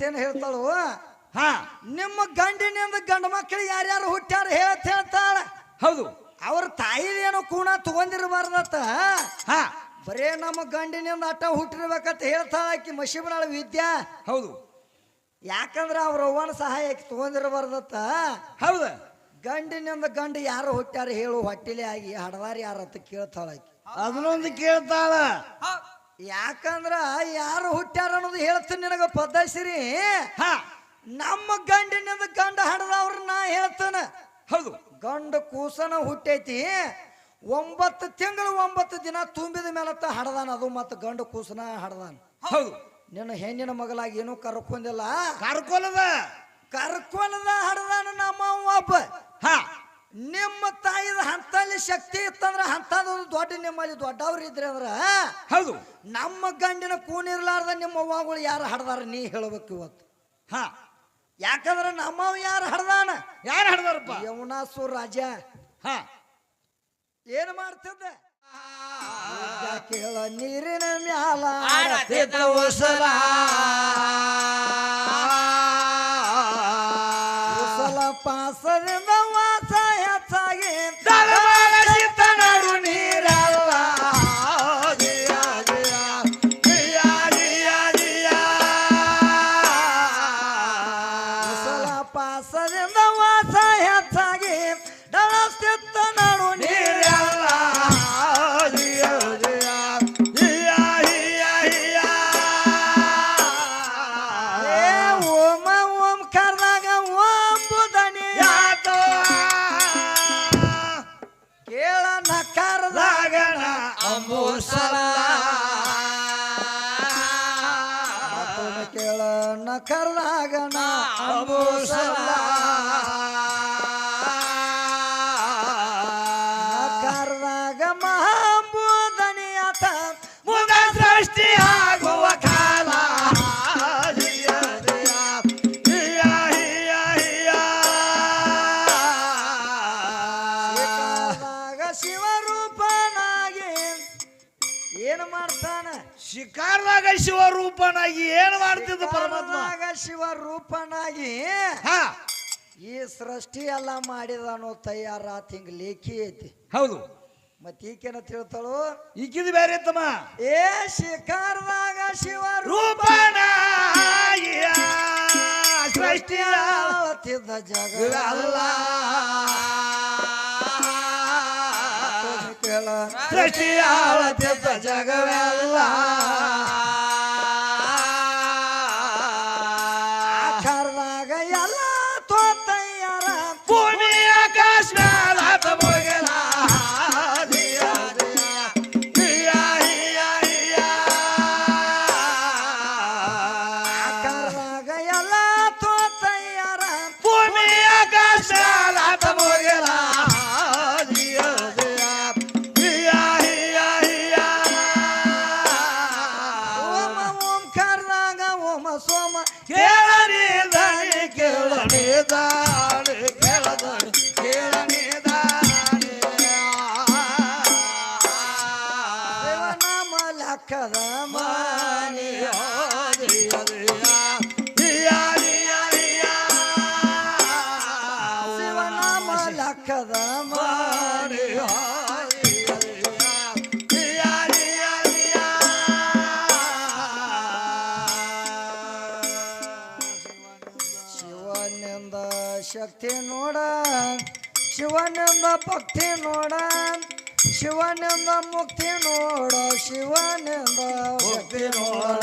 ಮತ್ತೇನ್ ಹೇಳ್ತಾಳು? ಹಾ. ನಿಮ್ಮ ಗಂಡಿನಿಂದ ಗಂಡ ಮಕ್ಕಳು ಯಾರ್ಯಾರು ಹುಟ್ಟ್ಯಾರ ಹೇಳ್ತ ಹೇಳ್ತಾಳ. ಹೌದು. ಅವ್ರ ತಾಯಿದೇನೋ ಕೂಣ ತಗೊಂಡಿರಬಾರ್ದತ್ತ? ಹಾ. ಬರೇ ನಮ್ಮ ಗಂಡಿನಿಂದ ಅಟ್ಟ ಹುಟ್ಟಿರ್ಬೇಕಂತ ಹೇಳ್ತಾಳ ಆಕಿ ಮಶಿಬನಾಳ ವಿದ್ಯಾ. ಹೌದು. ಯಾಕಂದ್ರ ಅವ್ರ ಅವ್ವನ ಸಹಾಯ ಆಕಿ ಹೌದು. ಹೌದ ಗಂಡಿನಿಂದ ಗಂಡ ಯಾರು ಹುಟ್ಟ್ಯಾರ ಹೇಳು ಹೊಟ್ಟಿಲೆ ಆಗಿ ಹಡದಾರ ಅಂತ ಕೇಳ್ತಾಳ ಆಕಿ. ಅದನ್ನೊಂದು ಕೇಳ್ತಾಳ. ಯಾಕಂದ್ರ ಯಾರು ಹುಟ್ಟ್ಯಾರ ಅನ್ನೋದು ಹೇಳ್ತೀನಿ ನಿನಗ ಪದ್ಧಸಿರಿ ಹಾ. ನಮ್ಮ ಗಂಡಿನಿಂದ ಗಂಡ ಹಡದವ್ರ ನಾ ಹೇಳ್ತಾನ. ಹೌದು. ಗಂಡ ಕೂಸನ ಹುಟ್ಟೈತಿ ಒಂಬತ್ತು ತಿಂಗಳು ಒಂಬತ್ತು ದಿನ ತುಂಬಿದ ಮೇಲತ್ತ ಹಡದಾನ ಅದು ಮತ್ತೆ ಗಂಡ ಕೂಸನ ಹಡದಾನ. ಹೌದು. ನಿನ್ನ ಹೆಣ್ಣಿನ ಮಗಲಾಗಿ ಏನೂ ಕರ್ಕೊಂಡಿಲ್ಲ ಕರ್ಕೊಲದ ಕರ್ಕೊಲದ ಹಡದಾನ ನಮ್ಮ ಒಬ್ಬ. ಹಾ. ನಿಮ್ಮ ಶಕ್ತಿ ಇತ್ತಂದ್ರ ಅಂತದೊಂದು ದೊಡ್ಡ ನಿಮ್ಮಲ್ಲಿ ದೊಡ್ಡವ್ರು ಇದ್ರೆ ಅಂದ್ರ ಹೌದು. ನಮ್ಮ ಗಂಡಿನ ಕೂನಿರ್ಲಾರ್ದ ನಿಮ್ಮ ಅವ್ವಗಳು ಯಾರು ಹಡ್ದಾರ ನೀ ಹೇಳ್ಬೇಕು ಇವತ್ತು. ಹಾ. ಯಾಕಂದ್ರ ನಮ್ಮವ್ ಯಾರು ಹಡ್ದಾನ? ಯಾರು ಹಡ್ದಾರಪ್ಪ? ಯಮುನಾಸು ರಾಜ. ಹಾ. ಏನ್ ಮಾಡ್ತಿದ್ದ? ಕೇಳ ನೀರಿನ ಮ್ಯಾಲ ಉಸಲ. ಉಸಲ. ಕುಸಲ সালাম ಏನು ಮಾಡ್ತಾನ? ಶಿಕಾರದಾಗ ಶಿವರೂಪನಾಗಿ ಏನು ಮಾಡ್ತಿದ್ದ ಪರಮಾತ್ಮ? ಶಿವ ರೂಪನಾಗಿ ಹಾ. ಈ ಸೃಷ್ಟಿ ಎಲ್ಲ ಮಾಡಿದಾನು ತಯಾರ ಹಿಂಗ್ ಲೇಖಿ ಐತಿ. ಹೌದು. ಮತ್ ಈಕೇನ ತಿಳ್ತಾಳು ಈಕಿದ್ ಬೇರೆ ತಮ್ಮ ಏ ಶಿಕಾರದಾಗ ಶಿವರೂಪ ರೂಪನಾಗಿಯ ಸೃಷ್ಟಿಯ ಆಳತಿದ್ದ ಜಗ ಅಲ್ಲ ಕೇಳ ಸೃಷ್ಟಿಯ ಆಳತಿದ್ದ ಜಗವೆಲ್ಲ. ಶಕ್ತಿ ನೋಡ ಶಿವನೆಂಬ ಭಕ್ತಿ ನೋಡ ಶಿವನೆಂಬ ಮುಕ್ತಿ ನೋಡ ಶಿವನೆಂಬ ಶಕ್ತಿ ನೋಡ.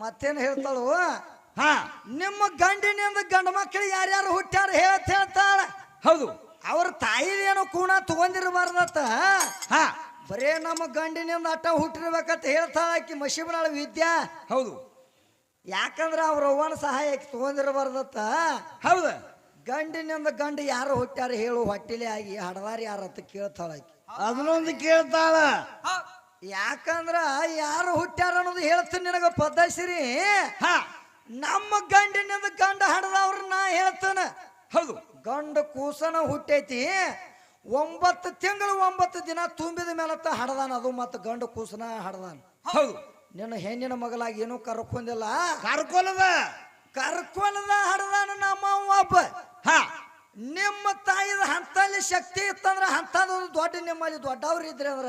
ಮತ್ತೇನ್ ಹೇಳ್ತಾಳು? ಹಾ. ನಿಮ್ಮ ಗಂಡಿನಿಂದ ಗಂಡ ಮಕ್ಕಳು ಯಾರ್ಯಾರು ಹುಟ್ಟ್ಯಾರ ಹೇಳ್ತ ಹೇಳ್ತಾಳ. ಹೌದು. ಅವ್ರ ಏನು ಕೂಣ ತಗೊಂಡಿರಬಾರ್ದತ್ತ. ಹಾ. ಬರೇ ನಮ್ಮ ಗಂಡಿನಿಂದ ಅಟ್ಟ ಹುಟ್ಟಿರ್ಬೇಕಂತ ಹೇಳ್ತಾಳ ಆಕಿ ಮಶಿಬನಾಳ ವಿದ್ಯಾ. ಹೌದು. ಯಾಕಂದ್ರೆ ಅವ್ರ ಅವ್ವನ ಸಹಾಯ ಆಕಿ ತಗೊಂಡಿರಬಾರ್ದತ್ತ. ಹೌದ. ಗಂಡಿನಿಂದ ಗಂಡ ಯಾರು ಹುಟ್ಟ್ಯಾರ ಹೇಳು ಹೊಟ್ಟಿಲೆ ಆಗಿ ಹಡದಾರ ಯಾರತ್ತ ಕೇಳ್ತಾಳ ಆಕಿ. ಅದನ್ನೊಂದು ಕೇಳ್ತಾಳ. ಯಾಕಂದ್ರ ಯಾರು ಹುಟ್ಟ್ಯಾರ ಅನ್ನೋದು ಹೇಳ್ತೀನಿ ನಿನಗ ಪದ್ಧಸಿರಿ ಹಾ. ನಮ್ಮ ಗಂಡಿನದ ಗಂಡ ಹಡದವ್ರ ನಾ ಹೇಳ್ತೇನೆ. ಹೌದು. ಗಂಡ ಕೂಸನ ಹುಟ್ಟೈತಿ ಒಂಬತ್ತು ತಿಂಗಳು ಒಂಬತ್ತು ದಿನ ತುಂಬಿದ ಮೇಲತ್ತ ಹಡದಾನ ಅದು ಮತ್ತು ಗಂಡ ಕೂಸನ ಹಡದಾನ. ಹೌದು. ನಿನ್ನ ಹೆಣ್ಣಿನ ಮಗಲಾಗಿ ಏನೂ ಕರ್ಕೊಂಡಿಲ್ಲ ಕರ್ಕೊಲದ ಕರ್ಕೊಲದ ಹಡದಾನ ನಮ್ಮ ಒಬ್ಬ. ಹಾ. ನಿಮ್ಮ ತಾಯಿದ ಹಂತಲ್ಲಿ ಶಕ್ತಿ ಇತ್ತಂದ್ರ ಹಂತದ ದೊಡ್ಡ ನಿಮ್ಮಲ್ಲಿ ದೊಡ್ಡವ್ರು ಇದ್ರೆ ಅಂದ್ರ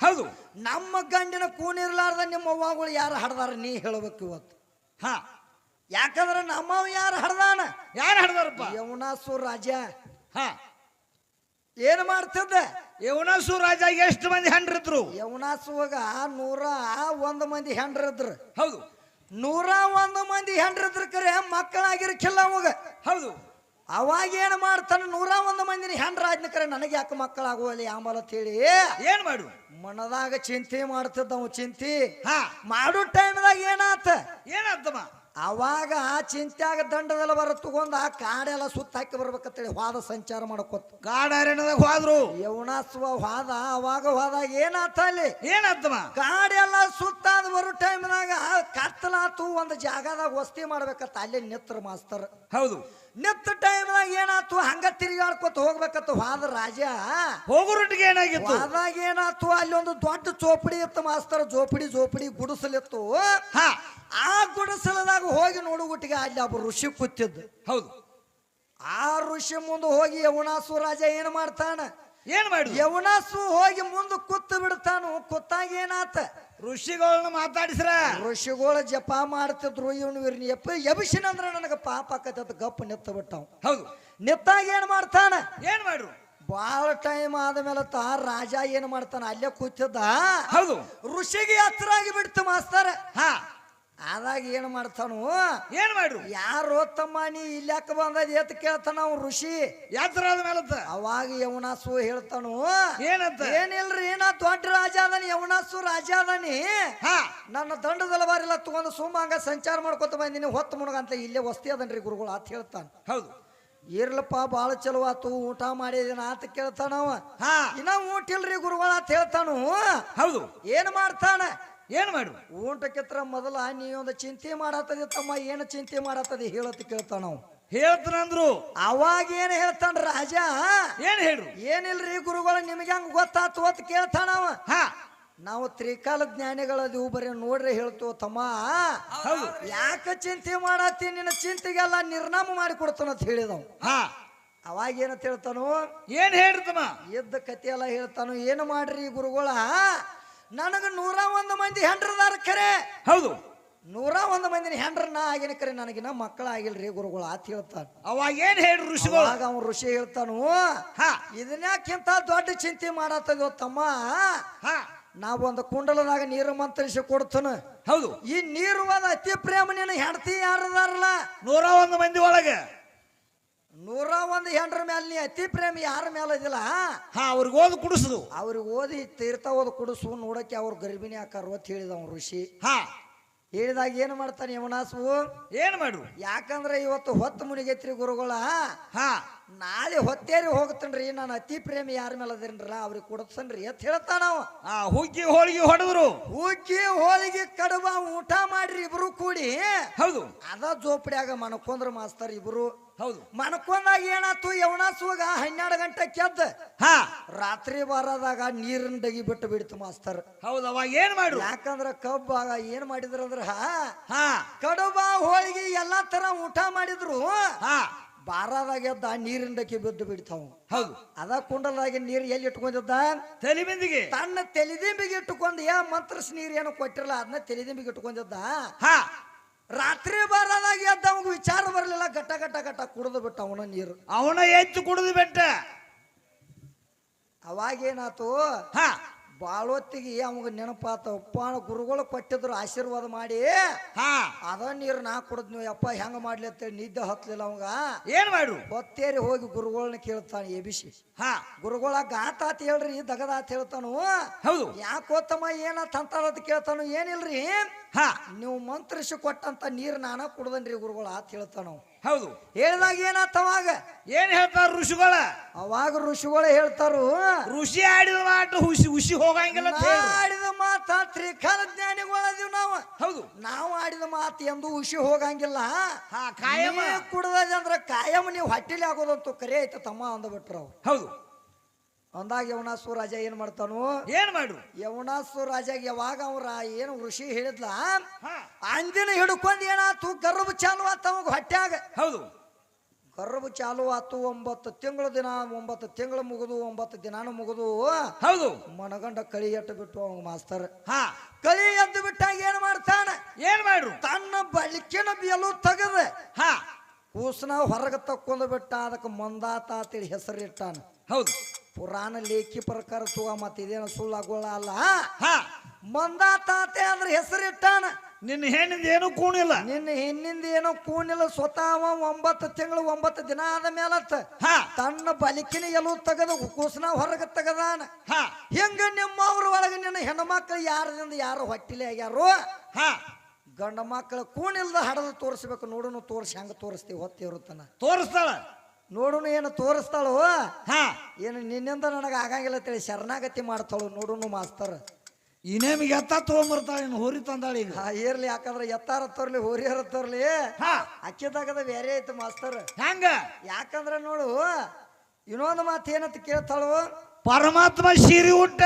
ಹೌದು. ನಮ್ಮ ಗಂಡಿನ ಕೂನಿರ್ಲಾರ್ದ ನಿಮ್ಮ ಅವ್ವಗಳು ಯಾರು ಹಡದಾರ ನೀ ಹೇಳ್ಬೇಕು ಇವತ್ತು. ಹಾ. ಯಾಕಂದ್ರ ನಮ್ಮವ್ ಯಾರು ಹಡ್ದಾನ? ಯಾರು ಹಡ್ದಾರಪ್ಪ? ಯಮುನಾಸು ರಾಜ. ಹಾ. ಏನ್ ಮಾಡ್ತಿದ್ದ? ಯವನಸು ರಾಜ ಎಷ್ಟು ಮಂದಿ ಹೆಂಡ್ರಿದ್ರು ಯಮುನಾಸುವಾಗ ನೂರ ಒಂದು ಮಂದಿ ಹೆಂಡ್ರಿದ್ರು ಹೌದು. ನೂರ ಒಂದು ಮಂದಿ ಹೆಂಡ್ರಿದ್ರು ಕರೆ ಮಕ್ಕಳಾಗಿರ್ಕಿಲ್ಲ ಅವಾಗ. ಹೌದು. ಅವಾಗ ಏನ್ ಮಾಡ್ತಾನೆ? ನೂರ ಒಂದು ಮಂದಿನ ಹೆಂಡ್ರಾಜ್ನ ಕರೆ ನನಗೆ ಯಾಕೆ ಮಕ್ಕಳಾಗುವಲ್ಲಿ ಆಮಲ ಹೇಳಿ ಏನ್ ಮಾಡು? ಮನದಾಗ ಚಿಂತೆ ಮಾಡ್ತಿದ್ದ ಅವ ಚಿಂತೆ. ಹಾ. ಮಾಡೋ ಟೈಮ್ದಾಗ ಏನಾತ? ಏನಾಗ್ತಮ್ಮ ಅವಾಗ ಆ ಚಿಂತ್ಯಾಗ ದಂಡದಲ್ಲ ಬರ ತಗೊಂಡ ಆ ಕಾಡೆಲ್ಲ ಸುತ್ತ ಹಾಕಿ ಬರ್ಬೇಕಂತೇಳಿ ಹೋದ ಸಂಚಾರ ಮಾಡ್ಕೊತ. ಕಾಡ ಅರಣ್ಯದಾಗ ಹೋದ್ರು. ಯೌನಾಸ್ವ ಹೋದ ಅವಾಗ ಹೋದಾಗ ಏನಾತ ಅಲ್ಲಿ? ಏನಾಗ್ತಮ್ಮ ಕಾಡೆಲ್ಲ ಸುತ್ತಾದ ಬರೋ ಟೈಮ್ನಾಗ ಕತ್ತಲಾತು ಒಂದು ಜಾಗದಾಗ ವಸ್ತಿ ಮಾಡ್ಬೇಕಂತ ಅಲ್ಲಿ ನಿತ್ರ ಮಾಸ್ತರ್. ಹೌದು. ನಿತ್ತ ಟೈಮ್ದಾಗ ಏನಾತು ಹಂಗ ತಿರುಗಾಡ್ಕೊತ ಹೋಗ್ಬೇಕತ್ತ. ವಾದ ರಾಜ. ಹೋಗೋರೊಟ್ಟಿಗೆ ಏನಾಗಿತ್ತು? ಅದಾಗ ಏನಾತು ಅಲ್ಲಿ ಒಂದು ದೊಡ್ಡ ಚೋಪಡಿ ಇತ್ತು ಮಾಸ್ತರ. ಜೋಪಡಿ ಜೋಪಡಿ ಗುಡಿಸಲಿತ್ತು. ಹಾ. ಆ ಗುಡಿಸಲದಾಗ ಹೋಗಿ ನೋಡುಗುಟ್ಟಿಗೆ ಅಲ್ಲಿ ಒಬ್ಬ ಋಷಿ ಕೂತಿದ್ದು. ಹೌದು. ಆ ಋಷಿ ಮುಂದೆ ಹೋಗಿ ಯವನಾಸು ರಾಜ ಏನು ಮಾಡ್ತಾನ? ಏನ್ ಮಾಡಿ ಯವನಾಸು ಹೋಗಿ ಮುಂದೆ ಕುತ್ತು ಬಿಡ್ತಾನು. ಕುತ್ತಾಗ ಏನಾತ? ಋಷಿಗಳನ್ನ ಮಾತಾಡಿಸ್ರ. ಋಷಿಗಳು ಜಪ ಮಾಡ್ತಿದ್ರು ಇವನು ಇವ್ರನ್ನ ಎಪ್ಪ ಎಬಿಸಿನಂದ್ರ ನನಗೆ ಪಾಪ ಆಕತ್ತ ಗಪ್ಪ ನಿತ್ತ ಬಿಟ್ಟವ್. ಹೌದು. ನಿತ್ತಾಗ ಏನ್ ಮಾಡ್ತಾನ? ಏನ್ ಮಾಡ್ರು ಬಹಳ ಟೈಮ್ ಆದ್ಮೇಲೆ ತಾ ರಾಜ ಏನ್ ಮಾಡ್ತಾನ? ಅಲ್ಲೇ ಕೂತಿದ್ದ. ಹೌದು. ಋಷಿಗೆ ಹತ್ರ ಆಗಿ ಬಿಡ್ತು ಮಾಸ್ತರ. ಹಾ. ಆದಾಗ ಏನು ಮಾಡ್ತಾನು? ಏನ್ ಮಾಡ್ರು? ಯಾರು ತಮ್ಮ ನೀ ಇಲ್ಯಾಕ ಬಂದದ ಎತ್ ಕೇಳ್ತಾನ ಅವ್ ಋಷಿ. ಯಾತ್ರ ಮೇಲತ್ತ? ಅವಾಗ ಯವನಾಸು ಹೇಳ್ತಾನು ಏನಂತ? ಏನಿಲ್ರಿ ನಾ ದೊಡ್ಡ ರಾಜ ಅದಾನಿ ಯವನಾಸು ರಾಜ ಅದಾನಿ. ಹಾ. ನನ್ನ ದಂಡದಲ್ಲ ಬಾರಿಲ್ಲ ತಗೊಂಡು ಸುಮ್ಮ ಹಂಗ ಸಂಚಾರ ಮಾಡ್ಕೊತ ಬಂದಿನಿ ಹೊತ್ತು ಮುಣಗ ಅಂತ ಇಲ್ಲೇ ವಸ್ತಿ ಅದನ್ರಿ ಗುರುಗಳು ಅಂತ ಹೇಳ್ತಾನ. ಹೌದು. ಇರ್ಲಪ್ಪ ಬಾಳ ಚಲೋ ಆತು ಊಟ ಮಾಡಿದಿನ ಅಂತ ಕೇಳ್ತಾನವ ಹಾ. ಇನ್ನ ಊಟ ಇಲ್ರಿ ಗುರುಗಳ ಅಂತ ಹೇಳ್ತಾನು. ಹೌದು. ಏನ್ ಮಾಡ್ತಾನ? ಏನ್ ಮಾಡು ತರ ಮೊದಲ ನೀವೊಂದು ಚಿಂತೆ ಮಾಡತ್ತದಿ ತಮ್ಮ ಏನು ಚಿಂತೆ ಮಾಡತ್ತದೆ ಹೇಳತ್ ಕೇಳ್ತಾನ ಅವ ಹೇಳ್ತಾನಂದ್ರು. ಅವಾಗ ಏನ್ ಹೇಳ್ತಾನ ರಾಜ? ಏನ್ ಹೇಳ್ರು? ಏನಿಲ್ರಿ ಗುರುಗಳು ನಿಮಗೆ ಹಂಗ ಗೊತ್ತಾತು ಅಂತ ಕೇಳ್ತಾನ ಹಾ. ನಾವು ತ್ರಿಕಾಲ ಜ್ಞಾನಿಗಳದಿವು ಬರೀ ನೋಡ್ರಿ ಹೇಳ್ತೀವಿ ತಮ್ಮ. ಯಾಕ ಚಿಂತೆ ಮಾಡತ್ತಿ ನಿನ್ನ ಚಿಂತೆಗೆಲ್ಲ ನಿರ್ನಾಮ ಮಾಡಿ ಕೊಡ್ತಾನ ಅಂತ ಹೇಳಿದವ. ಹಾ. ಅವಾಗ ಏನಂತ ಹೇಳ್ತಾನು? ಏನ್ ಹೇಳ್ತಮ್ಮ ಎದ್ದ ಕತೆ ಎಲ್ಲ ಹೇಳ್ತಾನು? ಏನು ಮಾಡ್ರಿ ಗುರುಗಳ? ನನಗ ನೂರ ಒಂದು ಮಂದಿ ಹೆಂಡ್ರದಾರ ಖರೆ ಹೌದು. ನೂರ ಒಂದು ಮಂದಿನ ನಾ ಆಗಿನ ಕರೆ ನನಗಿನ ಮಕ್ಕಳ ಆಗಿಲ್ರಿ ಗುರುಗಳು ಅಂತ ಹೇಳ್ತಾನ ಅವಾಗ ಏನ್ ಹೇಳಿ ಋಷಿಗಳು? ಆಗ ಅವ್ನು ಋಷಿ ಹೇಳ್ತಾನು ಹಾ. ಇದನ್ಯಾಕಿಂತ ದೊಡ್ಡ ಚಿಂತೆ ಮಾಡತ್ತದ ತಮ್ಮ? ಹಾ. ನಾವು ಒಂದು ಕುಂಡಲದಾಗ ನೀರು ಮಂತ್ರಿಸಿ ಕೊಡ್ತನು. ಹೌದು. ಈ ನೀರು ಅತಿ ಪ್ರೇಮ ನಿನ್ನ ಹೆಂಡತಿ ಯಾರದಾರಲ್ಲ? ನೂರ ಒಂದು ಮಂದಿ ಒಳಗೆ. ನೂರ ಒಂದು ಹೆಂಡ್ರ ಮೇಲೆ ನೀ ಅತಿ ಪ್ರೇಮ ಯಾರ ಮೇಲೆ ಇದಿಲ್ಲ? ಹಾ ಅವ್ರಿಗೆ ಓದಿ ಕುಡಿಸುದು. ಅವ್ರಿಗೆ ಓದಿ ತೀರ್ಥ ಓದ್ ಕುಡಿಸು ನೋಡಕ್ಕೆ ಅವ್ರ ಗರ್ಭಿಣಿ ಆಕಾರ ಅಂತ ಹೇಳಿದ ಅವ್ನು ಋಷಿ. ಹಾ. ಹೇಳಿದಾಗ ಏನು ಮಾಡ್ತಾನೆ ಯವನಾಸು ಏನ್ ಮಾಡ್ರು ಯಾಕಂದ್ರೆ ಇವತ್ತು ಹೊತ್ತು ಮುನಿಗೈತ್ರಿ ಗುರುಗಳ. ಹಾ. ನಾಳೆ ಹೊತ್ತೇರಿ ಹೋಗ್ತನ್ರಿ ನಾನು ಅತಿ ಪ್ರೇಮಿ ಯಾರ ಮೇಲೆ ಅದೇನ್ರ ಅವ್ರಿಗೆ ಕೊಡತ್ಸನ್ರಿ ಅಂತ ಹೇಳ್ತಾನ ಆ ಹುಗ್ಗಿ ಹೋಳಿಗೆ ಹೊಡೆದ್ರು. ಹುಗ್ಗಿ ಹೋಳಿಗೆ ಕಡುಬ ಊಟ ಮಾಡ್ರಿ ಇಬ್ರು ಕೂಡಿ. ಹೌದು. ಅದ ಜೋಪಡಿಯಾಗ ಮನಕೊಂದ್ರ ಮಾಸ್ತರ್ ಇಬ್ರು. ಹೌದು. ಮನಕೊಂದಾಗ ಏನಾತು ಯವನಾಸುವಾಗ ಹನ್ನೆರಡು ಗಂಟೆ ಕೆದ್ದ ಹಾ. ರಾತ್ರಿ ಬಾರದಾಗ ನೀರಿನ ಡಗಿ ಬಿಟ್ಟು ಬಿಡ್ತು ಮಾಸ್ತರ್. ಹೌದು ಅವಾಗ ಏನ್ ಮಾಡ್ರು ಯಾಕಂದ್ರ ಕಬ್ಬಾಗ ಏನ್ ಮಾಡಿದ್ರ ಅಂದ್ರ ಹಾ ಕಡುಬ ಹೋಳಿಗೆ ಎಲ್ಲಾ ತರ ಊಟ ಮಾಡಿದ್ರು. ಹಾ. ಬಾರದಾಗ ಎದ್ದ ನೀರಿನ ಡಕ್ಕಿ ಬಿದ್ದು ಬಿಡ್ತಾವ ಹೌದು. ಅದ ಕುಂಡಲಾಗಿ ನೀರು ಎಲ್ಲಿ ಇಟ್ಕೊಂಡಿದ್ದ? ತೆಲಿಬಿಂದಿಗೆ. ತನ್ನ ತೆಲಿದಿಂಬಿಗೆ ಇಟ್ಟುಕೊಂಡು ಯಾ ಮಂತ್ರಸ್ ನೀರು ಏನು ಕೊಟ್ಟಿರಲ್ಲ ಅದನ್ನ ತೆಲಿದಿಂಬಿಗೆ ಇಟ್ಕೊಂಡಿದ್ದ? ಹಾ. ರಾತ್ರಿ ಬರದಾಗ ಎದ್ದ ಅವಾಗ ವಿಚಾರ ಬರಲಿಲ್ಲ ಗಟ್ಟ ಗಟ್ಟ ಗಟ್ಟ ಕುಡಿದು ಬಿಟ್ಟ ಅವನ ನೀರು. ಅವನ ಹೆಚ್ಚು ಕುಡಿದು ಬಿಟ್ಟ. ಅವಾಗೇನಾತು ಹಾ. ಬಾಳೊತ್ತಿಗೆ ಅವಾಗ ನೆನಪಾತ ಉಪ್ಪ ಗುರುಗಳು ಕೊಟ್ಟಿದ್ರು ಆಶೀರ್ವಾದ ಮಾಡಿ. ಹಾ. ಅದ ನೀರು ನಾ ಕುಡಿದ್ ನೀವು ಅಪ್ಪ ಹೆಂಗ ಮಾಡ್ಲಿ ಅಂತೇಳಿ ನಿದ್ದೆ ಹತ್ಲಿಲ್ಲ ಅವಂಗ ಏನ್ ಮಾಡ್ರು ಹೊತ್ತೇರಿ ಹೋಗಿ ಗುರುಗಳನ್ನ ಕೇಳ್ತಾನೆ ಎಬಿಸಿ. ಹಾ. ಗುರುಗಳ ಗಾತಾತ್ ಹೇಳ್ರಿ ದಗದಾತ್ ಹೇಳ್ತಾನು. ಹೌದು. ಯಾಕೋತ್ತಮ್ಮ ಏನಾತ್ ಅಂತ ಕೇಳ್ತಾನು ಏನಿಲ್ರಿ? ಹಾ. ನೀವು ಮಂತ್ರಿಸಿ ಕೊಟ್ಟಂತ ನೀರು ನಾನ ಕುಡ್ದನ್ರಿ ಗುರುಗಳು ಆತ್ ನಾವು. ಹೌದು. ಹೇಳಿದಾಗ ಏನಾತ್ ಅವಾಗ? ಏನ್ ಹೇಳ್ತಾರ ಋಷಿಗಳ? ಅವಾಗ ಋಷಿಗಳು ಹೇಳ್ತಾರು. ಋಷಿ ಆಡಿದ ಮಾತು ಹುಸಿ ಹುಸಿ ಹೋಗಂಗಿಲ್ಲ ಅಂತ ಹೇಳಿ. ಆಡಿದ ಮಾತ ತ್ರಿಕಾಲ ಜ್ಞಾನಿಗಳದೀವ್ ನಾವು. ಹೌದು. ನಾವು ಆಡಿದ ಮಾತು ಎಂದು ಹುಷಿ ಹೋಗಂಗಿಲ್ಲ. ಹಾ ಕಾಯಮ. ಕುಡ್ದದ ಅಂದ್ರ ಕಾಯಂ ನೀವು ಹಟ್ಟಿಲಿ ಆಗೋದಂತೂ ಕರೆ ಐತ ತಮ್ಮ ಅಂದ್ಬಿಟ್ರು ಅವ್ರು. ಹೌದು. ಅಂದಾಗ ಯವನಾಸು ರಾಜ ಏನ್ ಮಾಡ್ತಾನು? ಏನ್ ಮಾಡ್ರು? ಯವನಾಸು ರಾಜಾಗ ಯಾವಾಗ ಅವ್ರ ಏನು ಋಷಿ ಹೇಳಿದ್ಲ? ಅಂದಿನ ಹಿಡ್ಕೊಂಡು ಏನಾತು? ಗರ್ಭ ಚಾಲು ಆತ ಅವಾಗ ಹೊಟ್ಯಾಗ. ಹೌದು. ಗರ್ಭ ಚಾಲು ಆತು ಒಂಬತ್ತು ತಿಂಗಳ ದಿನ ಒಂಬತ್ತು ತಿಂಗಳು ಮುಗಿದು ಒಂಬತ್ತು ದಿನಾನು ಮುಗಿದು. ಹೌದು. ಮನಗಂಡ ಕಳಿ ಎಟ್ಟು ಬಿಟ್ಟು ಅವ್ ಮಾಸ್ತರ್. ಹಾ. ಕಳಿ ಎದ್ದು ಬಿಟ್ಟಾಗ ಏನ್ ಮಾಡ್ತಾನ? ಏನ್ ಮಾಡ್ರು? ತನ್ನ ಬಳಿಕಿನ ಬಿಯಲು ತೆಗದ. ಹಾ. ಕೂಸ್ನ ಹೊರಗೆ ತಕ್ಕೊಂಡು ಬಿಟ್ಟ ಅದಕ್ಕೆ ಮಂದಾತ ಅಂತೇಳಿ ಹೆಸರಿಟ್ಟಾನ. ಹೌದು. ಪುರಾಣ ಲೇಖಿ ಪ್ರಕಾರ ತಗೋ ಮತ್ತೆ ಇದೇನು ಸುಳ್ಳಾಗೋಳ ಅಲ್ಲ. ಮಂದ ತಾತೆ ಅಂದ್ರೆ ಹೆಸರಿಟ್ಟಾನ ನಿನ್ನ ಹೆಣ್ಣಿಂದ ಏನು ಕೂಣಿಲ್ಲ. ನಿನ್ನ ಹೆಣ್ಣಿಂದ ಏನು ಕೂಣಿಲ್ಲ. ಸ್ವತಃ ಅವ ಒಂಬತ್ತು ತಿಂಗಳು ಒಂಬತ್ತು ದಿನ ಆದ ಮೇಲತ್ತ ಹಾ. ತನ್ನ ಬಲಿಕಿನ ಎಲ್ಲೂ ತೆಗೆದು ಕೂಸನ ಹೊರಗೆ ತೆಗದಾನ. ಹಾ. ಹೆಂಗ ನಿಮ್ಮವ್ರ ಒಳಗೆ ನಿನ್ನ ಹೆಣ್ಣು ಮಕ್ಕಳು ಯಾರದಿಂದ ಯಾರು ಹೊಟ್ಟಿಲೆ ಆಗ್ಯಾರು? ಹಾ. ಗಂಡ ಮಕ್ಕಳು ಕೂಣಿಲ್ದ ಹಡದು ತೋರಿಸ್ಬೇಕು ನೋಡೋನು ತೋರಿಸಿ ಹಂಗ ತೋರಿಸ್ತೀವಿ ಹೊತ್ತಿ ಇರುತ್ತಾನ ತೋರಿಸ್ತಾಳ. ನೋಡುನು ಏನು ತೋರಿಸ್ತಾಳು? ಹಾ. ಏನು ನಿನ್ನಿಂದ ನನಗೆ ಆಗಂಗಿಲ್ಲ ತಿಳಿ ಶರಣಾಗತಿ ಮಾಡ್ತಾಳು ನೋಡುನು ಮಾಸ್ತರ್. ಇನ್ನೇಮಿಗೆ ಎತ್ತ ತೊಗೊಂಬರ್ತಾಳೆ ಇನ್ನು ಹೋರಿ ತಂದಾಳ ಈಗ. ಹಾ ಇರ್ಲಿ ಯಾಕಂದ್ರೆ ಎತ್ತಾರ ತೋರ್ಲಿ ಹೋರಿಯರ ತೋರ್ಲಿ. ಹಾ. ಅಕ್ಕಿದಾಗದ ಬೇರೆ ಐತೆ ಮಾಸ್ತರ್. ಹೆಂಗ? ಯಾಕಂದ್ರೆ ನೋಡು ಇನ್ನೊಂದು ಮಾತು ಏನಂತ ಕೇಳ್ತಾಳು? ಪರಮಾತ್ಮ ಶಿರಿ ಉಂಟ.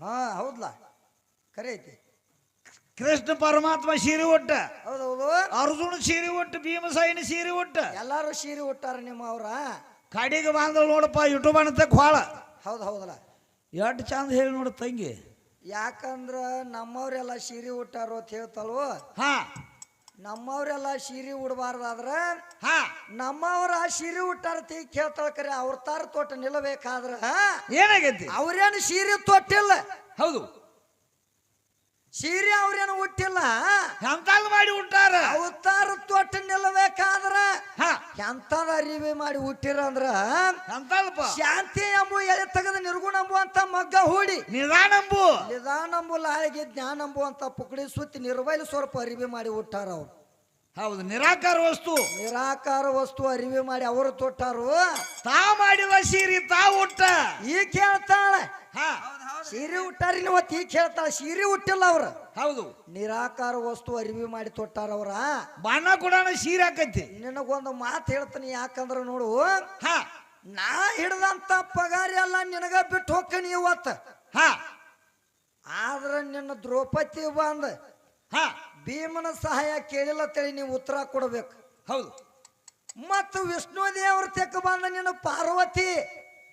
ಹಾ ಹೌದ್ಲಾ? ಕರೆ ಐತಿ. ಕೃಷ್ಣ ಪರಮಾತ್ಮ ಸೀರೆ ಒಟ್ಟ ಹೌದೌದು ಅರ್ಜುನ ಸೀರೆ ಉಟ್ಟು ಭೀಮಸೈನಿ ಸೀರೆ ಒಟ್ಟ ಎಲ್ಲಾರು ಸೀರೆ ಉಟ್ಟಾರ ನಿಮ್ಮ ಅವ್ರ? ಕಡೆಗೆ ಬಾಂಧವ್ ನೋಡಪ್ಪ ಯೂಟ್ಯೂಬ್ ಅನ್ನತ್ತೆ ಖಾಳ ಹೌದು ಹೌದಲ್ಲ. ಎಷ್ಟು ಚಂದ ಹೇಳಿ ನೋಡು ತಂಗಿ. ಯಾಕಂದ್ರ ನಮ್ಮವ್ರೆಲ್ಲ ಸೀರೆ ಉಟ್ಟಾರು ಅಂತ ಹೇಳ್ತಲ್ವೋ ಹಾ. ನಮ್ಮವ್ರೆಲ್ಲ ಸೀರೆ ಉಡಬಾರ್ದಾದ್ರ ಹಾ. ನಮ್ಮವ್ರ ಸೀರೆ ಉಟ್ಟಾರ ತೀ ಕೇಳ್ತಾಳ ಕರೆ ಅವ್ರ ತಾರ ತೋಟ ನಿಲ್ಲಬೇಕಾದ್ರ ಏನಾಗೈತಿ? ಅವ್ರೇನು ಸೀರೆ ತೊಟ್ಟಿಲ್ಲ. ಹೌದು. ಸೀರೆ ಅವ್ರೇನು ಉಟ್ಟಿಲ್ಲ? ಎಂತಾಗ ಮಾಡಿ ಉಂಟಾರ ಅವತಾರ ತೊಟ್ಟ ನಿಲ್ಲಬೇಕಾದ್ರ ಹಾ. ಎಂತದ ಅರಿವಿ ಮಾಡಿ ಹುಟ್ಟಿರ ಅಂದ್ರ ಎಂತಲ್ಪ ಶಾಂತಿ ಎಂಬು ಎಳೆ ತೆಗೆದ ನಿರ್ಗುಣ ಎಂಬುವಂತ ಮಗ್ಗ ಹೂಡಿ. ನಿಧಾನಂಬು ನಿಧಾನಂಬು ಲಾಳಿಗೆ ಜ್ಞಾನಂಬು ಅಂತ ಪುಕಡಿ ಸುತ್ತಿ ನಿರ್ವೈಲು ಸ್ವಲ್ಪ ಅರಿವಿ ಮಾಡಿ ಹುಟ್ಟಾರ ಅವ್ರು. ಹೌದು ನಿರಾಕಾರ ವಸ್ತು. ನಿರಾಕಾರ ವಸ್ತು ಅರಿವಿ ಮಾಡಿ ಅವರು ತೊಟ್ಟಾರು. ತಾ ಮಾಡಿದ ಸೀರೆ ತಾ ಉಟ್ಟ. ಈ ಕೇಳ್ತಾಳೆ. ಹಾ. ಸೀರೆ ಉಟ್ಟಾರಿ ಇವತ್ತು ಈ ಕೇಳ್ತಾಳೆ. ಸೀರೆ ಉಟ್ಟಿಲ್ಲ ಅವ್ರ. ಹೌದು. ನಿರಾಕಾರ ವಸ್ತು ಅರಿವಿ ಮಾಡಿ ತೊಟ್ಟಾರ ಅವ್ರ. ಬಣ್ಣ ಕೂಡ ಸೀರೆ ಹಾಕೈತಿ. ನಿನಗೊಂದು ಮಾತು ಹೇಳ್ತೀನಿ ಯಾಕಂದ್ರ ನೋಡು. ಹಾ. ನಾ ಹಿಡ್ದಂತ ಪಗಾರ ಎಲ್ಲ ನಿನಗ ಬಿಟ್ಟು ಹೋಗ್ತೀನಿ ಇವತ್ತ. ಹಾ. ಆದ್ರ ನಿನ್ನ ದ್ರೌಪದಿ ಬಂದ. ಹಾ. ಭೀಮನ ಸಹಾಯ ಕೇಳಿಲ್ಲ ತಳಿ ನೀವು ಉತ್ತರ ಕೊಡಬೇಕು. ಹೌದು. ಮತ್ತು ವಿಷ್ಣು ದೇವ್ರ ತೆಕ್ಕ ಬಂದ ನೀನು ಪಾರ್ವತಿ.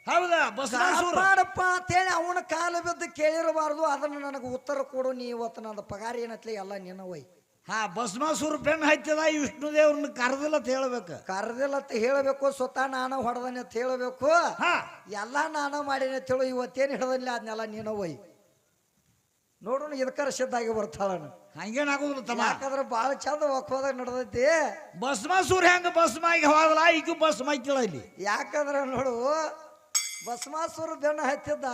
ಹೌದಾ? ಕಾಪಾಡಪ್ಪ ಅಂತೇಳಿ ಅವನ ಕಾಲ ಬಿದ್ದು ಕೇಳಿರಬಾರ್ದು ಅದನ್ನು ನನಗೆ ಉತ್ತರ ಕೊಡು ನೀ ಇವತ್ತು ನನ್ನ ಪಗಾರ ಏನತ್ಲಿ ಎಲ್ಲ ನಿನ್ನ ವೈ ಹಾ ಭಸ್ಮಾಸುರ ಬೆನ್ನ ಹಚ್ಚದ ವಿಷ್ಣು ದೇವ್ರನ್ನ ಕರೆದಿಲ್ಲ ಅಂತ ಹೇಳ್ಬೇಕು. ಕರೆದಿಲ್ಲ ಅಂತ ಹೇಳಬೇಕು ಸ್ವತಃ ನಾನು ಹೊಡೆದನೆ ಅಂತ ಹೇಳಬೇಕು. ಹಾ. ಎಲ್ಲ ನಾನು ಮಾಡಿನ ತಿಳು ಇವತ್ತೇನು ಹಿಡ್ದಲ್ಲ ಅದನ್ನೆಲ್ಲ ನೀನು ವೈ ನೋಡೋಣ ಇದಕ್ಕರ ಸಿದ್ಧಾಗಿ ಬರ್ತಾಳ ಹಂಗೇನಾಗುದಿಲ್ಲ ತಮ್ಮ. ಯಾಕಂದ್ರೆ ಭಾಳ ಚಂದ ಒಕ್ಕೋದಾಗ ನಡೆದೈತಿ. ಭಸ್ಮಾಸುರ ಹೆಂಗ ಭಸ್ಮ ಆಗಿ ಹೋದಲ್ಲ ಈಗ ಭಸ್ಮ ಇಲ್ಲಿ. ಯಾಕಂದ್ರೆ ನೋಡು ಭಸ್ಮಾಸುರ ಬೆನ್ನ ಹತ್ತಿದ್ದ.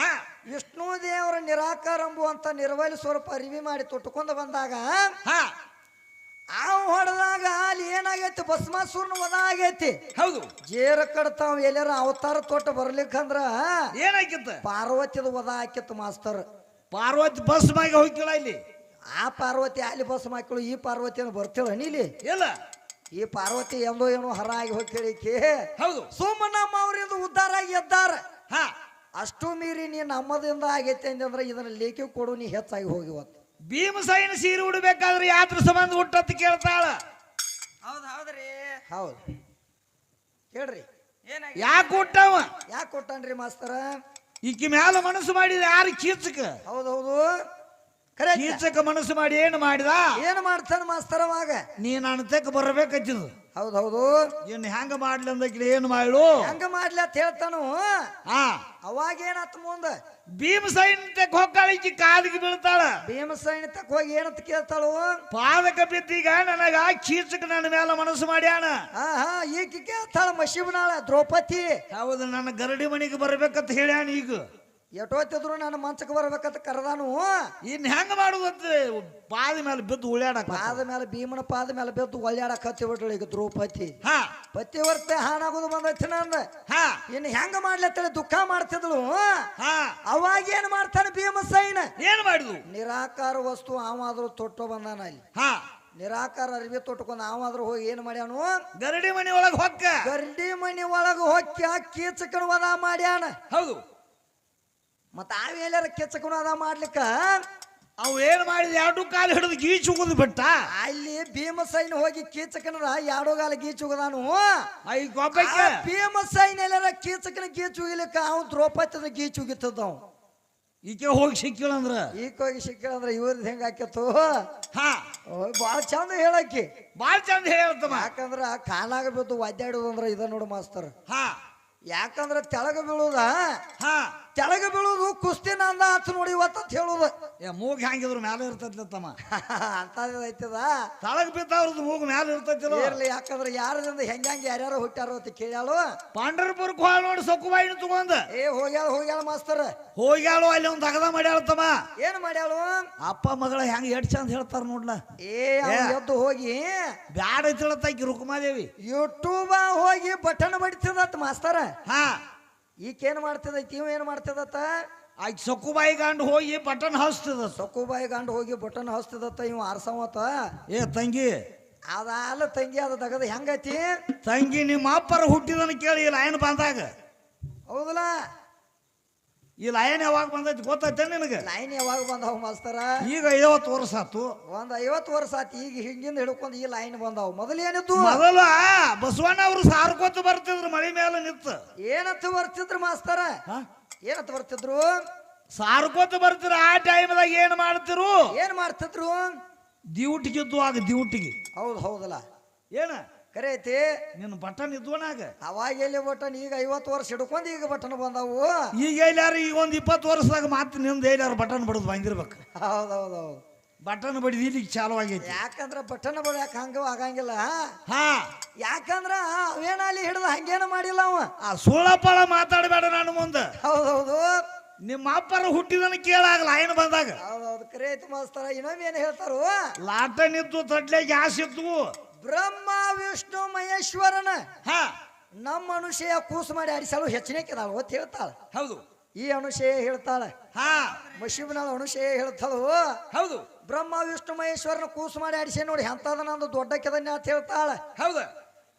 ಹಾ. ವಿಷ್ಣು ದೇವರ ನಿರಾಕಾರ ಎಂಬುವಂತ ನಿರ್ವೈಲ ಸ್ವರೂಪ ಅರಿವಿ ಮಾಡಿ ತೊಟ್ಟುಕೊಂಡು ಬಂದಾಗ ಹಾ. ಆ ಹೊಡೆದಾಗ ಅಲ್ಲಿ ಏನಾಗೈತಿ? ಭಸ್ಮಾಸುರನ ವಧ ಆಗೈತಿ. ಹೌದು. ಜೇರ ಕಡ್ತಾವ್ ಎಲ್ಲಾರ ಅವತಾರ ತೋಟ ಬರ್ಲಿಕ್ಕಂದ್ರ ಏನಾಗಿತ್ತು? ಪಾರ್ವತಿದ ವಧ ಆಕಿತ್ತು ಮಾಸ್ತರ್. ಪಾರ್ವತಿ ಬಸ್ ಮಾಗಿ ಹೋಗ್ತಿಲ್ಲ ಇಲ್ಲಿ. ಆ ಪಾರ್ವತಿ ಅಲ್ಲಿ ಬಸ್ ಮಕ್ಕಳು ಈ ಪಾರ್ವತಿಯನ್ನು ಬರ್ತೇವೆ ನೀಲಿ ಇಲ್ಲ. ಈ ಪಾರ್ವತಿ ಎಂದೋ ಏನೋ ಹರ ಆಗಿ ಹೋಗ್ತೇಳಿ ಹೌದು. ಸೋಮಣ್ಣಮ್ಮ ಅವರಿಂದ ಉದ್ಧಾರ ಆಗಿ ಎದ್ದಾರ. ಹಾ. ಅಷ್ಟು ಮೀರಿ ನೀ ನಮ್ಮದಿಂದ ಆಗೈತೆ ಅಂದ್ರೆ ಇದನ್ನ ಲೇಖಿ ಕೊಡು ನೀ ಹೆಚ್ಚಾಗಿ ಹೋಗಿವತ್ತು ಭೀಮಸೈನ ಸೀರೆ ಉಡ್ಬೇಕಾದ್ರೆ ಯಾತ್ರ ಸಂಬಂಧ ಹುಟ್ಟತ್ ಕೇಳ್ತಾಳ. ಹೌದು ಹೌದ್ರಿ. ಹೌದು. ಹೇಳ್ರಿ ಏನಾಗಿ ಯಾಕೆ ಹುಟ್ಟವ? ಯಾಕೆ ಕೊಟ್ಟನ್ರಿ ಮಾಸ್ತರ? ಈಕಿ ಮ್ಯಾಲ ಮನಸ್ಸು ಮಾಡಿದ ಯಾರು ಹೌದು ಹೌದೌದು ಕೀಚಕ ಮನಸ್ಸು ಮಾಡಿ ಏನು ಮಾಡಿದ? ಏನು ಮಾಡ್ತಾನ ಮಾಸ್ತರವಾಗ ಅವಾಗ ನೀ ನನ್ನ ಹೌದು ಹೌದ್. ಇನ್ನು ಹೆಂಗ ಮಾಡ್ಲಿ ಅಂದಕ್ಲಿ ಏನು ಮಾಡ್ಲು? ಹೆಂಗ ಮಾಡ್ಲಿ ಅಂತ ಹೇಳ್ತಾನು? ಹಾ ಅವಾಗ ಏನತ್ತ ಮುಂದ? ಭೀಮ ಸೈನ್ಯಕ್ಕೆ ಹೋಗಿ ಕಾಲಿಗೆ ಬೀಳ್ತಾಳ. ಭೀಮ ತಕ್ಕ ಹೋಗಿ ಏನಂತ ಕೇಳ್ತಾಳು? ಪಾದಕ ಬಿದ್ದೀಗ ನನಗ ಕೀಚಕ ನನ್ನ ಮೇಲೆ ಮನಸ್ಸು ಮಾಡ್ಯಾನ. ಹಾ ಹಾ ಈಗ ಕೇಳ್ತಾಳ ಮಶಿಬನಾಳ ದ್ರೌಪದಿ. ಹೌದು ನನ್ನ ಗರಡಿ ಮನೆಗೆ ಬರ್ಬೇಕಂತ ಹೇಳ್ಯಾನ ಈಗ. ಎಷ್ಟೊತ್ತಿದ್ರು ನಾನು ಮಂಚಕ್ಕೆ ಬರ್ಬೇಕಂತ ಕರೆದಾನು. ಇನ್ ಹೆಂಗ ಮಾಡುದಂತ? ಪಾದ ಮೇಲೆ ಬಿದ್ದು ಉಳ್ಯಾಡಕ ಪಾದ ಮೇಲೆ ಭೀಮನ ಪಾದ ಮೇಲೆ ಬಿದ್ದು ಒಳ್ಯಾಡಕ್ ಹತ್ತಿ ಬಿಟ್ಳು ಈಗ ದ್ರೌಪದಿ. ಹಾ. ಪತಿವರ್ತೆ ಹಾನಾಗೋದು ಬಂದೈತಿ ನಂದ. ಹಾ. ಇನ್ನು ಹೆಂಗ ಮಾಡ್ಲತ್ತಳೆ ದುಃಖ ಮಾಡ್ತಿದ್ಳು ಹಾ. ಅವಾಗ ಏನ್ ಮಾಡ್ತಾನೆ ಭೀಮ ಸೈನ್? ಏನ್ ಮಾಡಿದ್ವು ನಿರಾಕಾರ ವಸ್ತು ಅವಾದ್ರೂ ತೊಟ್ಟು ಬಂದಾನ ಅಲ್ಲಿ. ಹಾ. ನಿರಾಕಾರ ಅರಿವಿ ತೊಟ್ಕೊಂಡು ಅವಾದ್ರೂ ಹೋಗಿ ಏನ್ ಮಾಡ್ಯಾನು? ಗರಡಿ ಮನಿ ಒಳಗ್ ಹೊಕ್ಕ. ಗರಡಿ ಮನಿ ಒಳಗ ಹೊಕ್ಕಿ ಕೀಚಕಣ ವದ ಮಾಡ್ಯಾನ. ಹೌದು. ಮತ್ತ ಎಲ್ಲಾರ ಕಿಚಕನ ಅದ ಮಾಡ್ಲಿಕ್ಕ? ಅವು ಏನ್ ಮಾಡಿದ? ಎರಡು ಕಾಲು ಹಿಡಿದು ಗೀಚು ಬಿಟ್ಟ. ಅಲ್ಲಿ ಭೀಮಸೈನ್ ಹೋಗಿ ಕೀಚಕನರ ಎರಡು ಕಾಲ ಗೀಚುಗದಾನು ಭೀಮಸೈನ ಎಲ್ಲಾರ ಕೀಚಕನ ಗೀಚುಗಿಲಿಕ್ಕ ಅವ್ನು ದ್ರೌಪದ ಗೀಚುಗಿತ್ತದ ಅವ್. ಈಕೆ ಹೋಗಿ ಸಿಕ್ಕಿಳಂದ್ರ ಈಗ ಹೋಗಿ ಸಿಕ್ಕಿಳಂದ್ರ ಇವ್ರದ್ದು ಹೆಂಗ ಆಕೇತು ಹಾ. ಭಾಳ ಚಂದ ಹೇಳಕ್ಕಿ. ಬಾಳ ಚಂದ ಹೇಳ್ತಮ್ಮ ಯಾಕಂದ್ರ ಕಾಲಾಗ ಬಿದ್ದು ಒದ್ದಾಡುದಂದ್ರ ಇದ ನೋಡು ಮಾಸ್ತರ್. ಹಾ. ಯಾಕಂದ್ರ ತೆಳಗ ಬೀಳುದ? ಹಾ ಬೀಳೋದು ಕುಸ್ತಿನ ಅಂದ ನಂದ ಆತು ನೋಡಿ ಇವತ್ತ ಹೇಳೋದು. ಏ ಮೂಗ್ ಹ್ಯಾಂಗಿದ್ರು ಮ್ಯಾಲ ಇರ್ತೈತಿ ತಮ್ಮ. ಅಂತದ ತಳಗ್ ಬಿದ್ದವ್ರದ್ದು ಮೂಗು ಮ್ಯಾಲ ಇರ್ತೈತಿಲ್ಲ. ಇರ್ಲಿ ಯಾಕಂದ್ರೆ ಯಾರದಿಂದ ಹೆಂಗ ಹೆಂಗ ಯಾರ್ಯಾರು ಹುಟ್ಟಾರೋ ಅಂತ ಕೇಳ್ಯಾಳು. ಪಾಂಡರ್ಪುರಕ್ಕೆ ಹೋಗಿ ನೋಡಿ ಸೊಕ್ಕುಬಾಯಿನ ತಗೊಂಡ. ಏ ಹೋಗ್ಯಾಳ ಹೋಗ್ಯಾಳ ಮಾಸ್ತರ್. ಹೋಗ್ಯಾಳು ಅಲ್ಲಿ ಒಂದು ಅಗದ ಮಾಡ್ಯಾಳ ತಮ್ಮ. ಏನ್ ಮಾಡ್ಯಾಳು? ಅಪ್ಪ ಮಗಳ ಹೆಂಗ ಎಷ್ಟ್ ಚಂದ ಹೇಳ್ತಾರ ನೋಡ್ಲ. ಏ. ಎದ್ದು ಹೋಗಿ. ಬ್ಯಾಡ ತಿಳತಾಕಿ ರುಕ್ಮಾದೇವಿ. ಯೂಟ್ಯೂಬ ಹೋಗಿ ಬಟನ್ ಬಡಿತದ ಮಾಸ್ತರ. ಹಾ. ಈಕೇನ್ ಮಾಡ್ತದೈತಿ ಇವ ಏನ್ ಮಾಡ್ತದತ್ತ? ಆಕಿ ಸೊಕ್ಕುಬಾಯಿ ಗಂಡು ಹೋಗಿ ಬಟನ್ ಹಾಸ್ತದ ಸೊಕ್ಕುಬಾಯಿ ಗಂಡು ಹೋಗಿ ಬಟನ್ ಹಾಸ್ತದತ್ತ ಇವ ಆರ್ಸವತ್ತ? ಏ ತಂಗಿ. ಅದಾಲ ತಂಗಿ ಅದ ತಗದ ಹೆಂಗೈತಿ? ತಂಗಿ ನಿಮ್ಮ ಅಪ್ಪರ ಹುಟ್ಟಿದನ ಕೇಳಿ ಲಯನ್ ಬಂದಾಗ. ಹೌದಲ್ಲ? ಈ ಲಯನ್ ಯಾವಾಗ ಬಂದೈತಿ ಗೊತ್ತೈತೆ ನಿನಗೆ? ಲೈನ್ ಯಾವಾಗ ಬಂದಾವ ಮಾಸ್ತರ? ಈಗ ಐವತ್ತು ವರ್ಷ ಆತು. ಒಂದ್ ಐವತ್ತು ವರ್ಷ ಆತಿ ಈಗ ಹಿಂಗಿಂದ ಹಿಡ್ಕೊಂಡು ಈ ಲೈನ್ ಬಂದಾವ. ಮೊದಲು ಏನಿತ್ತು? ಮೊದಲ ಬಸವಣ್ಣ ಅವರು ಸಾರ್ಕೋತ ಬರ್ತಿದ್ರು ಮಳಿ ಮೇಲೆ ನಿಂತು. ಏನಂತ ಬರ್ತಿದ್ರು ಮಾಸ್ತರ? ಏನತ್ ಬರ್ತಿದ್ರು? ಸಾರ್ಕೋತ ಬರ್ತಿದ್ರು ಆ ಟೈಮ್ದಾಗ ಏನ್ ಮಾಡ್ತಿರು? ಏನ್ ಮಾಡ್ತಿದ್ರು? ಡ್ಯೂಟಿಗಿದ್ದು ಆಗ ಡ್ಯೂಟಿಗೆ ಹೌದು ಹೌದಲ್ಲ. ಏನ? ಕರೆ ಐತಿ ನಿನ್ನ ಬಟನ್ ಇದ್ವನಾಗ ಅವಾಗ ಎಲ್ಲಿ ಬಟನ್? ಈಗ ಐವತ್ತು ವರ್ಷ ಹಿಡ್ಕೊಂಡು ಈಗ ಬಟನ್ ಬಂದವು. ಈಗ ಎಲ್ಲಾರು ಈಗ ಒಂದು ಇಪ್ಪತ್ತು ವರ್ಷದಾಗ ಮಾತ್ರ ನಿಮ್ದು ಎಲ್ಲಾರು ಬಟನ್ ಬಡದು ಬಂದಿರ್ಬೇಕು. ಹೌದೌದೌದು. ಬಟನ್ ಬಡಿದು ಇಲ್ಲಿಗೆ ಚಾಲು ಆಗೈತಿ. ಯಾಕಂದ್ರ ಬಟನ್ ಬಡಿಯಾಕ ಹಂಗ ಆಗಂಗಿಲ್ಲ? ಹಾ. ಯಾಕಂದ್ರ ಅವೇನಲ್ಲಿ ಹಿಡ್ದ ಹಂಗೇನು ಮಾಡಿಲ್ಲ ಅವ? ಆ ಸುಳ್ಳಪ್ಪಳ ಮಾತಾಡಬೇಡ ನಾನು ಮುಂದೆ. ಹೌದೌದು. ನಿಮ್ಮ ಅಪ್ಪರ ಹುಟ್ಟಿದನ ಕೇಳಾಗಲ್ಲ ಏನು ಬಂದಾಗ. ಹೌದೌದು. ಕರೆ ಐತಿ ಮಾಸ್ತರ ಇನ್ನೊಮ್ಮೆ ಏನು ಹೇಳ್ತಾರು? ಲಾಟನ್ ಇದ್ದು ತಡ್ಲೆ ಗ್ಯಾಸ್ ಇದ್ವು. ಬ್ರಹ್ಮ ವಿಷ್ಣು ಮಹೇಶ್ವರನ ಹಾ. ನಮ್ಮ ಅನುಷಯ ಕೂಸು ಮಾಡಿ ಆಡಿಸಲು ಹೆಚ್ಚಿನ ಕೆದಾಳು ಅಂತ ಹೇಳ್ತಾಳ. ಹೌದು. ಈ ಅನುಷಯ ಹೇಳ್ತಾಳ. ಹಾ. ಮಶಿಬನಾಳ ಅನುಷಯ ಹೇಳ್ತಾಳು. ಹೌದು. ಬ್ರಹ್ಮ ವಿಷ್ಣು ಮಹೇಶ್ವರನ ಕೂಸು ಮಾಡಿ ಆಡಿಸಿ ನೋಡಿ ಎಂತದ ನಂದು ದೊಡ್ಡ ಕೆದನ್ಯ ಅಂತ ಹೇಳ್ತಾಳ. ಹೌದು.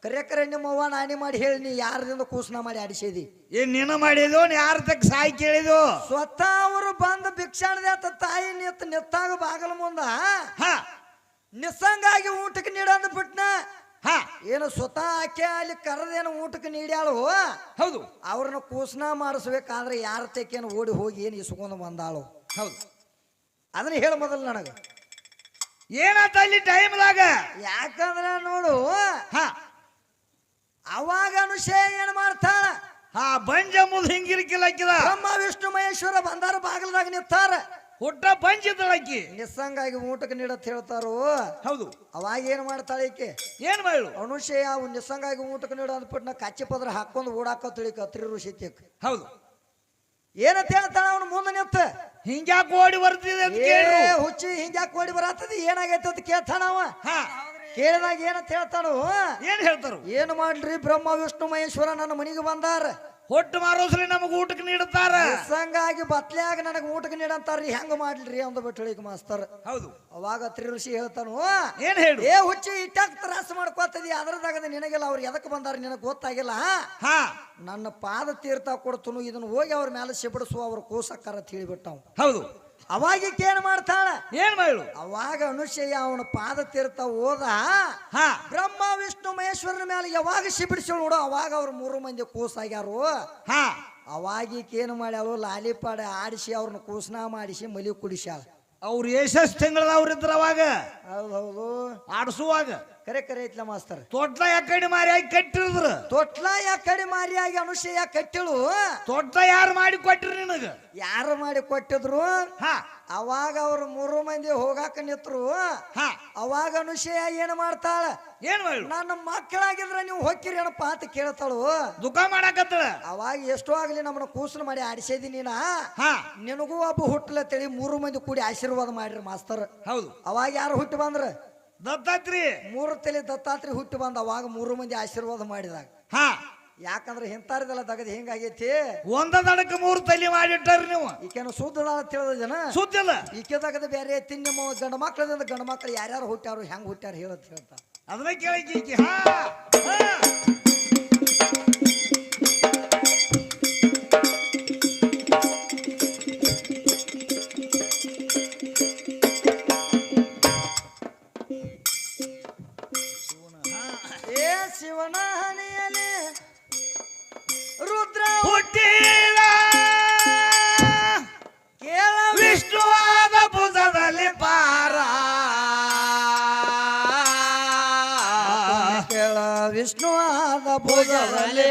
ಕರೆ ಕರೆ ನಿಮ್ಮ ಅವ್ವ ನಾನಿ ಮಾಡಿ ಹೇಳಿ ನೀ ಯಾರದಿಂದ ಕೂಸನ ಮಾಡಿ ಆಡಿಸಿದಿ ಏನ್ ನೀನು ಮಾಡಿದ್ವು ಯಾರ ತಕ್ಕ ಸಾಯಿ ಕೇಳಿದ್ವು ಸ್ವತಃ ಅವರು ಬಂದು ಭಿಕ್ಷಾಣದ ತಾಯಿ ನಿತ್ತ ನಿತ್ತಾಗ ಬಾಗಲ ಮುಂದ ಹಾ. ನಿಸ್ಸಂಗಾಗಿ ಊಟಕ್ಕೆ ನೀಡಂದ ಬಿಟ್ನ ಹ ಏನು ಸ್ವತಃ ಆಕೆ ಅಲ್ಲಿ ಕರೆದೇನು ಊಟಕ್ಕೆ ನೀಡ್ಯಾಳು? ಹೌದು. ಅವ್ರನ್ನ ಕೂಸನ ಮಾಡಿಸ್ಬೇಕಾದ್ರೆ ಯಾರ ತೆಕ್ಕೇನು ಓಡಿ ಹೋಗಿ ಏನು ಇಸ್ಕೊಂಡು ಬಂದಾಳು? ಹೌದು. ಅದನ್ನ ಹೇಳ ಮೊದಲು ನನಗೆ. ಏನಾತ ಅಲ್ಲಿ ಟೈಮ್ದಾಗ? ಯಾಕಂದ್ರೆ ನೋಡು ಹ. ಅವಾಗ ಅನುಷಯ ಏನು ಮಾಡ್ತಾಳ? ಹಾ ಬಂಜ ಮುದ್ ಹಿಂಗಿರ್ಕಿಲ್ಲ ವಿಷ್ಣು ಮಹೇಶ್ವರ ಬಂದಾರ ಬಾಗಿಲದಾಗ ನಿಂತಾರ. ಹುಟ್ಟ ಪಂಚಿದಳಕ್ಕಿ ನಿಸ್ಸಂಗಾಗಿ ಊಟಕ್ಕೆ ನೀಡತ್ ಹೇಳ್ತಾರೋ? ಹೌದು. ಅವಾಗ ಏನು ಮಾಡ್ತಾಳೆ ಈಕೆ? ಏನ್ ಮಾಡು ಅನುಷಯ ಅವ್ ನಿಸ್ಸಂಗಾಗಿ ಊಟಕ್ಕೆ ನೀಡೋ ಅಂದ್ಬಿಟ್ಟು ನಾ ಕಚ್ಚಿ ಪದ್ರ ಹಾಕೊಂಡು ಓಡಾಕತ್ತಳಿ ಕತ್ರಿ ಋಷಿ ತೆಕ್ ಹೌದು. ಏನಂತ ಹೇಳ್ತಾಳ ಅವನು ಮುಂದೆ ನಿಂತ? ಹಿಂಗ್ಯಾಕ್ ಓಡಿ ಬರ್ತಿದೆ ಹುಚ್ಚಿ ಹಿಂಗ್ಯಾಕ್ ಓಡಿ ಬರತ್ತದ ಏನಾಗೈತೆ ಅಂತ ಕೇಳ್ತಾನ ಅವ? ಹಾ. ಕೇಳಿದಾಗ ಏನಂತ ಹೇಳ್ತಾನು? ಏನ್ ಹೇಳ್ತಾರ? ಏನು ಮಾಡ್ರಿ ಬ್ರಹ್ಮ ವಿಷ್ಣು ಮಹೇಶ್ವರ ನನ್ನ ಮನೆಗೆ ಬಂದಾರ. ಹೊಟ್ಟು ಮಾರೋಸ್ಲಿ ನಮಗೆ ಊಟಕ್ಕೆ ನೀಡುತ್ತಾರ? ಸಂಗಾಗಿ ಬತ್ಲ್ಯಾಗ ನನಗೆ ಊಟಕ್ಕೆ ನೀಡಂತಾರ್ರಿ ಹೆಂಗ ಮಾಡ್ಲಿ ಅಂದ ಬಿಟ್ಟು ಮಾಸ್ತರ್. ಹೌದು. ಅವಾಗ ತ್ರಿಋಷಿ ಹೇಳ್ತಾನು ಏನ್ ಹೇಳು? ಏ ಹುಚ್ಚಿ ಇಟ್ಟಾಗ ತ್ರಾಸ ಮಾಡ್ಕೋತದಿ ಅದ್ರದಾಗ ನಿನಗೆಲ್ಲ ಅವ್ರು ಎದಕ್ಕೆ ಬಂದಾರ ನಿನಗೆ ಗೊತ್ತಾಗಿಲ್ಲ ಹಾ? ನನ್ನ ಪಾದ ತೀರ್ಥ ಕೊಡ್ತನು ಇದನ್ನ ಹೋಗಿ ಅವ್ರ ಮೇಲೆ ಸಿಬಿಡಿಸು ಅವ್ರ ಕೂಸಕ್ಕಾರ ತಿಳಿಬಿಟ್ಟ ಅವ ಹೌದು. ಅವಾಗ ಏನ್ ಮಾಡ್ತಾಳ? ಏನ್ ಮಾಡು ಅವಾಗ ಅನುಶಯ ಅವನ ಪಾದ ತೀರ್ಥ ಹೋದ ಹಾ. ಬ್ರಹ್ಮ ವಿಷ್ಣು ಮಹೇಶ್ವರನ ಮೇಲೆ ಯಾವಾಗ ನೋಡು ಅವಾಗ ಅವ್ರ ಮೂರು ಮಂದಿ ಕೂಸಾಗ್ಯಾರು. ಹಾ. ಅವಾಗ ಈಕೆ ಏನು ಮಾಡ್ಯಾಳು? ಲಾಲಿಪಾಡ ಆಡಿಸಿ ಅವ್ರನ್ನ ಕೂಸ್ನ ಮಾಡಿಸಿ ಮಲಿ ಕುಡಿಸ್ಯಾಳ. ಅವ್ರು ಎಷ್ಟೆಷ್ಟು ತಿಂಗಳದವ್ರು ಇದ್ರ ಅವಾಗ. ಹೌದು ಹೌದು. ಆಡಿಸುವಾಗ. ಕರೆ ಕರೆ ಐತ್ಲ ಮಾಸ್ತರ್. ತೊಟ್ಲ ಯಾಕಡೆ ಮಾರಿ ಆಗಿ ಕಟ್ಟಿರಿದ್ರ? ತೊಟ್ಲ ಯಾಕಡೆ ಮಾರಿಯಾಗಿ ಅನುಷಯ ಕಟ್ಟಿಳು? ತೊಟ್ಲ ಯಾರು ಮಾಡಿ ಕೊಟ್ರಿ ನಿನಗ? ಯಾರು ಮಾಡಿ ಕೊಟ್ಟಿದ್ರು? ಹಾ. ಅವಾಗ ಅವ್ರ ಮೂರು ಮಂದಿ ಹೋಗಾಕ ನಿತ್ರು ಹಾ. ಅವಾಗ ಅನುಷಯ ಏನ್ ಮಾಡ್ತಾಳ? ಏನ್ ಮಾಡಿ ನನ್ನ ಮಕ್ಕಳಾಗಿದ್ರ ನೀವು ಹೊಕ್ಕಿರಿ ಏನಪ್ಪ ಅಂತ ಕೇಳ್ತಾಳು. ದುಃಖ ಮಾಡಾಕತ್ತಳ ಅವಾಗ ಎಷ್ಟೋ ಆಗ್ಲಿ ನಮ್ಮನ್ನ ಕೂಸಲು ಮಾಡಿ ಆಡಿಸಿದಿ ನೀನ? ಹಾ. ನಿನಗೂ ಒಬ್ಬ ಹುಟ್ಟಲತ್ತೇಳಿ ಮೂರು ಮಂದಿ ಕೂಡಿ ಆಶೀರ್ವಾದ ಮಾಡ್ರಿ ಮಾಸ್ತರ್. ಹೌದು. ಅವಾಗ ಯಾರು ಹುಟ್ಟಿ ಬಂದ್ರ? ದತ್ತಾತ್ರಿ. ಮೂರು ತಲೆ ದತ್ತಾತ್ರಿ ಹುಟ್ಟಿ ಬಂದ ಅವಾಗ ಮೂರು ಮಂದಿ ಆಶೀರ್ವಾದ ಮಾಡಿದಾಗ. ಹಾ. ಯಾಕಂದ್ರೆ ಇಂತಾರದೆಲ್ಲ ತಗದು ಹಿಂಗಾಗೈತಿ. ಒಂದ ದಡಕ್ಕೆ ಮೂರು ತಲೆ ಮಾಡಿಟ್ಟಾರ ನೀವು. ಈಕೇನು ಅಂತ ತಿಳಿದ ಜನ? ಸುದ್ದಿಲ್ಲ ಈಕೆ ತಗದ ಬೇರೆ ಐತಿ ನಿಮ್ಮ ಗಂಡ ಮಕ್ಳದಿಂದ ಗಂಡ ಮಕ್ಳು ಯಾರ್ಯಾರು ಹುಟ್ಟ್ಯಾರು ಹೆಂಗ್ ಹುಟ್ಟ್ಯಾರ ಹೇಳತ್ ಹೇಳ್ತಾ. ಅದನ್ನ ಕೇಳಕ್ಕೆ ಈಕೆ. ಹಾ ಹಾ. ಏ ಶಿವನ ಆದ ಭುಜದಲ್ಲಿ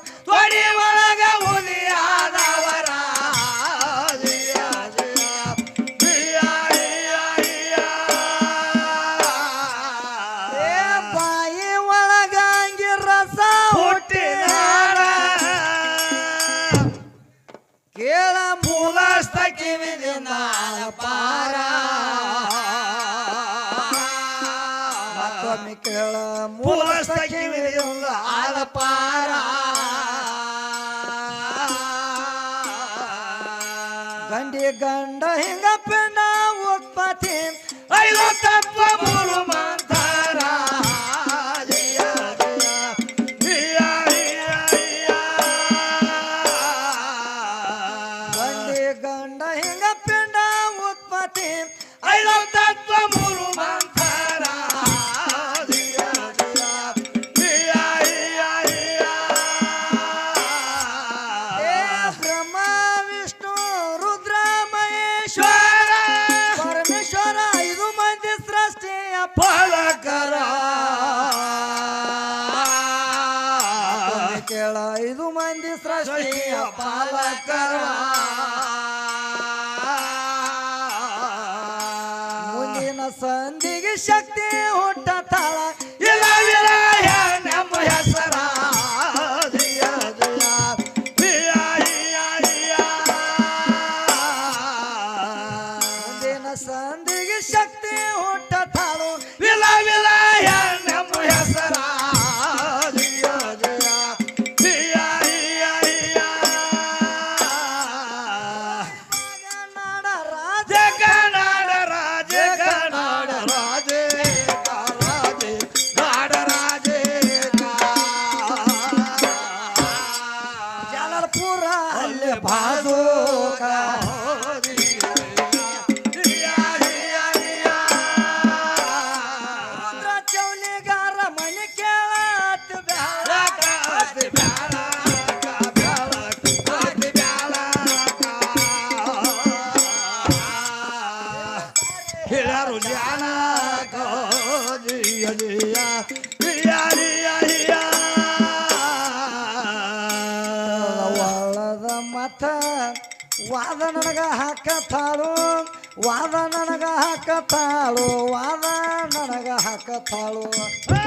ಋಷಿಗಳು ಉತ್ಪತ್ತಿ ಐದು ತತ್ವ ಮೂರು ಮಂತರ ಮುಂದಿನ ಸಂಧಿಗೆ ಶಕ್ತಿ ಒಳದ ಮತ ವಾದ ನನಗ ಹಾಕತಾಳು ವಾದ ನನಗ ಹಾಕತಾಳು ವಾದ ನನಗ ಹಾಕತಾಳು ಆ!